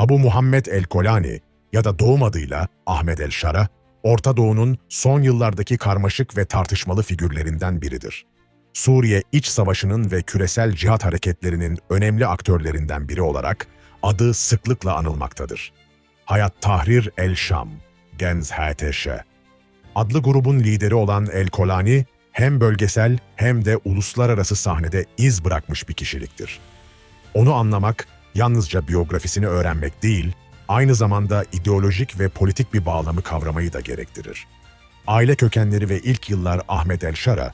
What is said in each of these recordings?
Abu Muhammed el-Kolani ya da doğum adıyla Ahmet el-Şara, Orta Doğu'nun son yıllardaki karmaşık ve tartışmalı figürlerinden biridir. Suriye İç Savaşı'nın ve küresel cihat hareketlerinin önemli aktörlerinden biri olarak adı sıklıkla anılmaktadır. Hayat Tahrir el-Şam, Genz HTŞ. Adlı grubun lideri olan El-Kolani, hem bölgesel hem de uluslararası sahnede iz bırakmış bir kişiliktir. Onu anlamak, yalnızca biyografisini öğrenmek değil, aynı zamanda ideolojik ve politik bir bağlamı kavramayı da gerektirir. Aile kökenleri ve ilk yıllar Ahmet El-Şara,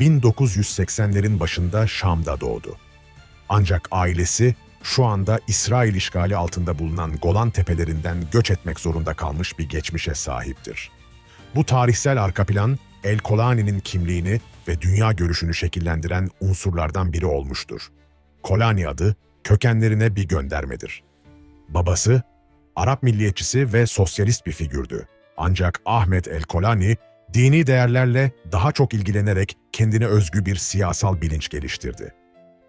1980'lerin başında Şam'da doğdu. Ancak ailesi şu anda İsrail işgali altında bulunan Golan Tepelerinden göç etmek zorunda kalmış bir geçmişe sahiptir. Bu tarihsel arka plan, El Kolani'nin kimliğini ve dünya görüşünü şekillendiren unsurlardan biri olmuştur. Kolani adı, kökenlerine bir göndermedir. Babası, Arap milliyetçisi ve sosyalist bir figürdü. Ancak Ahmet El Kolani, dini değerlerle daha çok ilgilenerek kendine özgü bir siyasal bilinç geliştirdi.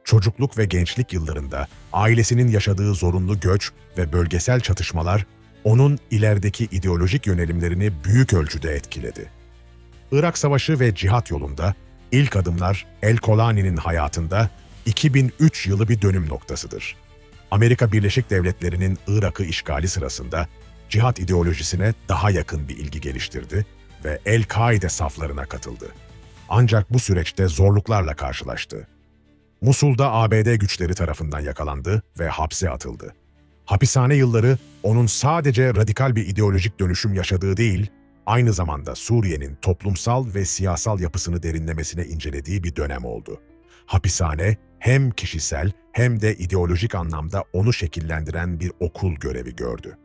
Çocukluk ve gençlik yıllarında ailesinin yaşadığı zorunlu göç ve bölgesel çatışmalar onun ilerideki ideolojik yönelimlerini büyük ölçüde etkiledi. Irak Savaşı ve cihat yolunda ilk adımlar El Kolani'nin hayatında 2003 yılı bir dönüm noktasıdır. Amerika Birleşik Devletleri'nin Irak'ı işgali sırasında cihat ideolojisine daha yakın bir ilgi geliştirdi ve El-Kaide saflarına katıldı. Ancak bu süreçte zorluklarla karşılaştı. Musul'da ABD güçleri tarafından yakalandı ve hapse atıldı. Hapishane yılları onun sadece radikal bir ideolojik dönüşüm yaşadığı değil, aynı zamanda Suriye'nin toplumsal ve siyasal yapısını derinlemesine incelediği bir dönem oldu. Hapishane hem kişisel hem de ideolojik anlamda onu şekillendiren bir okul görevi gördü.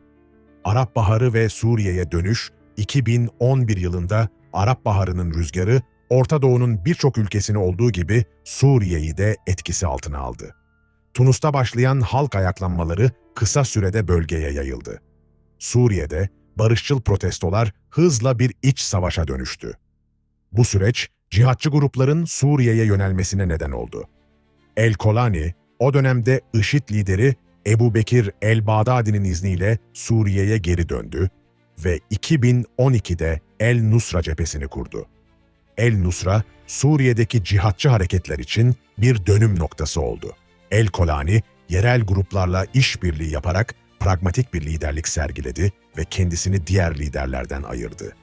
Arap Baharı ve Suriye'ye dönüş 2011 yılında Arap Baharı'nın rüzgarı Orta Doğu'nun birçok ülkesini olduğu gibi Suriye'yi de etkisi altına aldı. Tunus'ta başlayan halk ayaklanmaları kısa sürede bölgeye yayıldı. Suriye'de barışçıl protestolar hızla bir iç savaşa dönüştü. Bu süreç cihatçı grupların Suriye'ye yönelmesine neden oldu. El-Kolani, o dönemde IŞİD lideri Ebu Bekir el-Bağdadi'nin izniyle Suriye'ye geri döndü ve 2012'de El-Nusra cephesini kurdu. El-Nusra, Suriye'deki cihatçı hareketler için bir dönüm noktası oldu. El-Kolani, yerel gruplarla işbirliği yaparak pragmatik bir liderlik sergiledi ve kendisini diğer liderlerden ayırdı.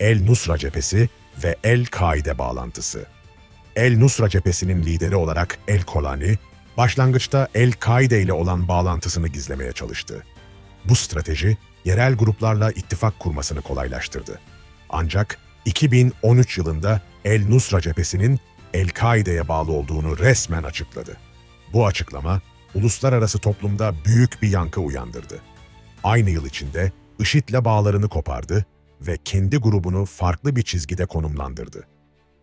El-Nusra cephesi ve El-Kaide bağlantısı. El-Nusra cephesinin lideri olarak El-Kolani, başlangıçta El-Kaide ile olan bağlantısını gizlemeye çalıştı. Bu strateji, yerel gruplarla ittifak kurmasını kolaylaştırdı. Ancak 2013 yılında El-Nusra cephesinin El-Kaide'ye bağlı olduğunu resmen açıkladı. Bu açıklama, uluslararası toplumda büyük bir yankı uyandırdı. Aynı yıl içinde IŞİD'le bağlarını kopardı ve kendi grubunu farklı bir çizgide konumlandırdı.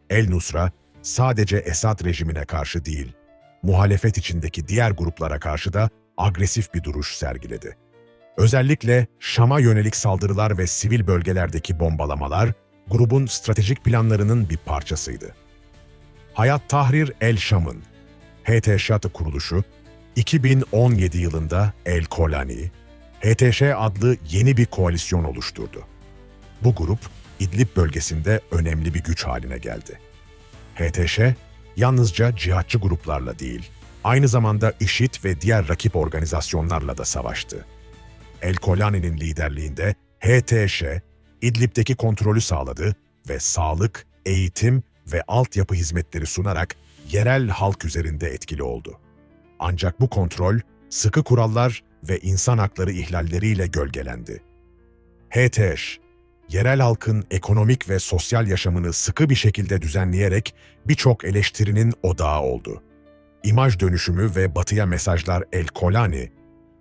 El-Nusra, sadece Esad rejimine karşı değil, muhalefet içindeki diğer gruplara karşı da agresif bir duruş sergiledi. Özellikle Şam'a yönelik saldırılar ve sivil bölgelerdeki bombalamalar, grubun stratejik planlarının bir parçasıydı. Hayat Tahrir el-Şam'ın, HTŞ kuruluşu, 2017 yılında El Kolani, HTŞ adlı yeni bir koalisyon oluşturdu. Bu grup, İdlib bölgesinde önemli bir güç haline geldi. HTŞ, yalnızca cihatçı gruplarla değil, aynı zamanda IŞİD ve diğer rakip organizasyonlarla da savaştı. El Kolani'nin liderliğinde HTŞ, İdlib'deki kontrolü sağladı ve sağlık, eğitim ve altyapı hizmetleri sunarak yerel halk üzerinde etkili oldu. Ancak bu kontrol, sıkı kurallar ve insan hakları ihlalleriyle gölgelendi. HTŞ, yerel halkın ekonomik ve sosyal yaşamını sıkı bir şekilde düzenleyerek birçok eleştirinin odağı oldu. İmaj dönüşümü ve batıya mesajlar El Kolani,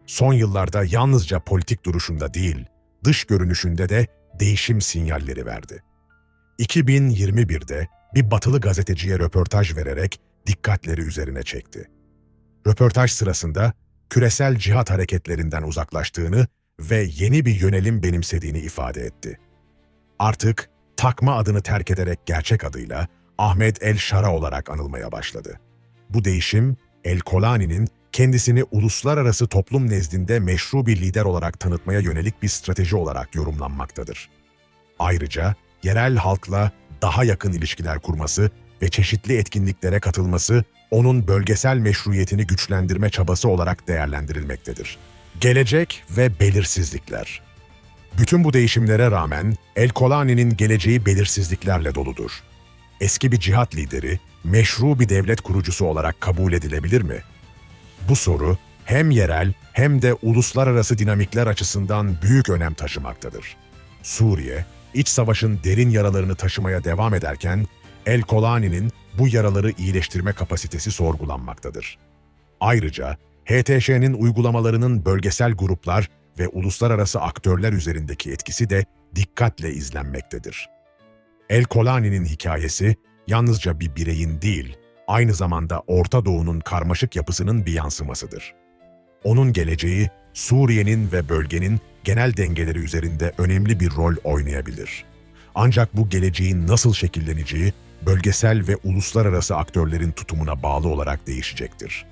son yıllarda yalnızca politik duruşunda değil, dış görünüşünde de değişim sinyalleri verdi. 2021'de bir batılı gazeteciye röportaj vererek dikkatleri üzerine çekti. Röportaj sırasında küresel cihat hareketlerinden uzaklaştığını ve yeni bir yönelim benimsediğini ifade etti. Artık takma adını terk ederek gerçek adıyla Ahmet El Şara olarak anılmaya başladı. Bu değişim El Kolani'nin kendisini uluslararası toplum nezdinde meşru bir lider olarak tanıtmaya yönelik bir strateji olarak yorumlanmaktadır. Ayrıca yerel halkla daha yakın ilişkiler kurması ve çeşitli etkinliklere katılması onun bölgesel meşruiyetini güçlendirme çabası olarak değerlendirilmektedir. Gelecek ve belirsizlikler Bütün bu değişimlere rağmen El Kolani'nin geleceği belirsizliklerle doludur. Eski bir cihat lideri, meşru bir devlet kurucusu olarak kabul edilebilir mi? Bu soru hem yerel hem de uluslararası dinamikler açısından büyük önem taşımaktadır. Suriye, iç savaşın derin yaralarını taşımaya devam ederken, El Kolani'nin bu yaraları iyileştirme kapasitesi sorgulanmaktadır. Ayrıca HTŞ'nin uygulamalarının bölgesel gruplar ve uluslararası aktörler üzerindeki etkisi de dikkatle izlenmektedir. El Kolani'nin hikayesi yalnızca bir bireyin değil, aynı zamanda Orta Doğu'nun karmaşık yapısının bir yansımasıdır. Onun geleceği Suriye'nin ve bölgenin genel dengeleri üzerinde önemli bir rol oynayabilir. Ancak bu geleceğin nasıl şekilleneceği bölgesel ve uluslararası aktörlerin tutumuna bağlı olarak değişecektir.